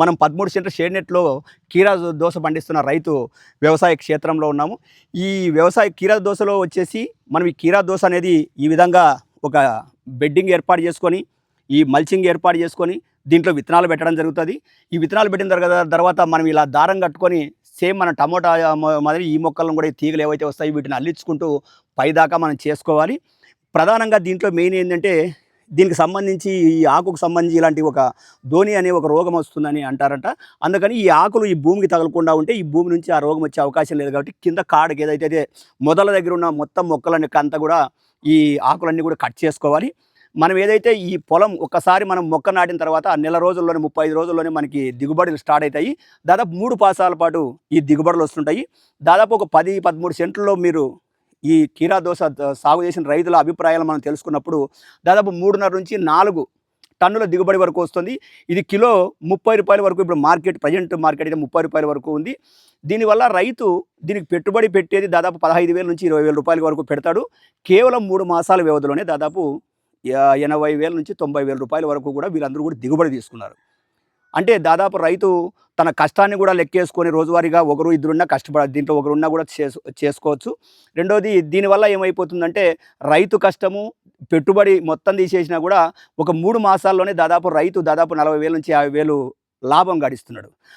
మనం పదమూడు centre shade నెట్లో కీరా దోశ పండిస్తున్న రైతు వ్యవసాయ క్షేత్రంలో ఉన్నాము. ఈ వ్యవసాయ కీరా దోశలో వచ్చేసి మనం ఈ కీరా దోశ అనేది ఈ విధంగా ఒక బెడ్డింగ్ ఏర్పాటు చేసుకొని ఈ మల్చింగ్ ఏర్పాటు చేసుకొని దీంట్లో విత్తనాలు పెట్టడం జరుగుతుంది. ఈ విత్తనాలు పెట్టిన తర్వాత తర్వాత మనం ఇలా దారం కట్టుకొని సేమ్ మన టమోటా మాదిరి ఈ మొక్కలను కూడా ఈ తీగలు ఏవైతే వస్తాయి వీటిని అల్లించుకుంటూ పైదాకా మనం చేసుకోవాలి. ప్రధానంగా దీంట్లో మెయిన్ ఏంటంటే దీనికి సంబంధించి ఈ ఆకుకు సంబంధించి ఇలాంటి ఒక ధోని అనే ఒక రోగం వస్తుందని అంటారంట. అందుకని ఈ ఆకులు ఈ భూమికి తగలకుండా ఉంటే ఈ భూమి నుంచి ఆ రోగం వచ్చే అవకాశం లేదు కాబట్టి కింద కాడకి ఏదైతే అయితే మొదల దగ్గర ఉన్న మొత్తం మొక్కలన్నీ అంతా కూడా ఈ ఆకులన్నీ కూడా కట్ చేసుకోవాలి. మనం ఏదైతే ఈ పొలం ఒక్కసారి మనం మొక్క నాటిన తర్వాత నెల రోజుల్లోనే ముప్పై ఐదు రోజుల్లోనే మనకి దిగుబడులు స్టార్ట్ అవుతాయి. దాదాపు మూడు పాసాల పాటు ఈ దిగుబడులు వస్తుంటాయి. దాదాపు ఒక పది పదమూడు సెంట్లలో మీరు ఈ కీరా దోశ సాగు చేసిన రైతుల అభిప్రాయాలు మనం తెలుసుకున్నప్పుడు దాదాపు మూడున్నర నుంచి నాలుగు టన్నుల దిగుబడి వరకు వస్తుంది. ఇది కిలో ముప్పై రూపాయల వరకు ఇప్పుడు మార్కెట్ ప్రజెంట్ మార్కెట్ అయితే ముప్పై రూపాయల వరకు ఉంది. దీనివల్ల రైతు దీనికి పెట్టుబడి పెట్టేది దాదాపు పదహైదు వేల నుంచి ఇరవై వేల రూపాయల వరకు పెడతాడు. కేవలం మూడు మాసాల వ్యవధిలోనే దాదాపు ఎనభై వేల నుంచి తొంభై వేల రూపాయల వరకు కూడా వీళ్ళందరూ కూడా దిగుబడి తీసుకున్నారు. అంటే దాదాపు రైతు తన కష్టాన్ని కూడా లెక్కేసుకొని రోజువారీగా ఒకరు ఇద్దరున్నా కష్టపడ దీంట్లో ఒకరున్నా కూడా చేసు చేసుకోవచ్చు. రెండోది దీనివల్ల ఏమైపోతుందంటే రైతు కష్టము పెట్టుబడి మొత్తం తీసేసినా కూడా ఒక మూడు మాసాల్లోనే దాదాపు రైతు దాదాపు నలభై వేల నుంచి యాభై వేలు లాభం గడిస్తున్నాడు.